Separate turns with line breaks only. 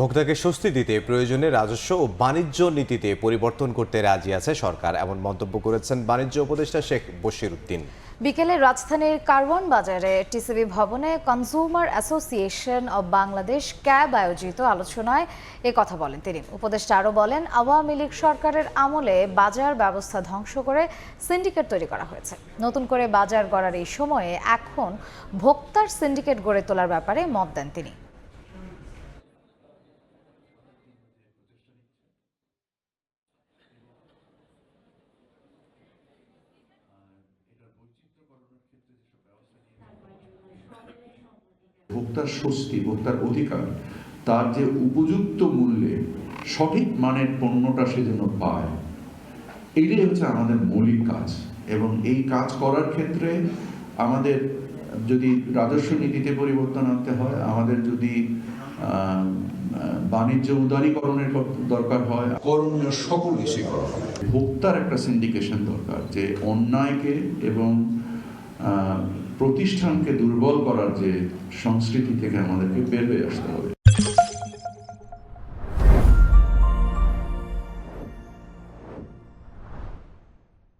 ভোক্তাকে স্বস্তি দিতে প্রয়োজনে রাজস্ব ও বাণিজ্য নীতিতে পরিবর্তন করতে রাজি আছে সরকার, এমন মন্তব্য করেছেন বাণিজ্য উপদেষ্টা শেখ বশির উদ্দিন
বিকেলে রাজধানীর কারওয়ান বাজারে টিসিবি ভবনে consumer association of Bangladesh CAB আয়োজিত আলোচনায় এ কথা বলেন তিনি। উপদেষ্টা আরও বলেন, আওয়ামী লীগ সরকারের আমলে বাজার ব্যবস্থা ধ্বংস করে সিন্ডিকেট তৈরি করা হয়েছে। নতুন করে বাজার গড়ার এই সময়ে এখন ভোক্তার সিন্ডিকেট গড়ে তোলার ব্যাপারে মত দেন তিনি।
ভোক্তার স্বস্তি ভোক্তার অধিকার তার যে উপযুক্ত মূল্যে সঠিক মানের পণ্যটা সে যেন পায়। এটাই হচ্ছে আমাদের মৌলিক কাজ। এবং এই কাজ করার ক্ষেত্রে আমাদের যদি রাজস্ব নীতিতে পরিবর্তন আনতে হয় আমাদের যদি বাণিজ্য উদারীকরণের দরকার হয়
করণীয় সকল কিছুই করা
ভোক্তার একটা সিন্ডিকেশন দরকার যে অন্যায়কে এবং প্রতিষ্ঠানকে দুর্বল করার যে সংস্কৃতি থেকে আমাদেরকে বের হয়ে আসতে হবে।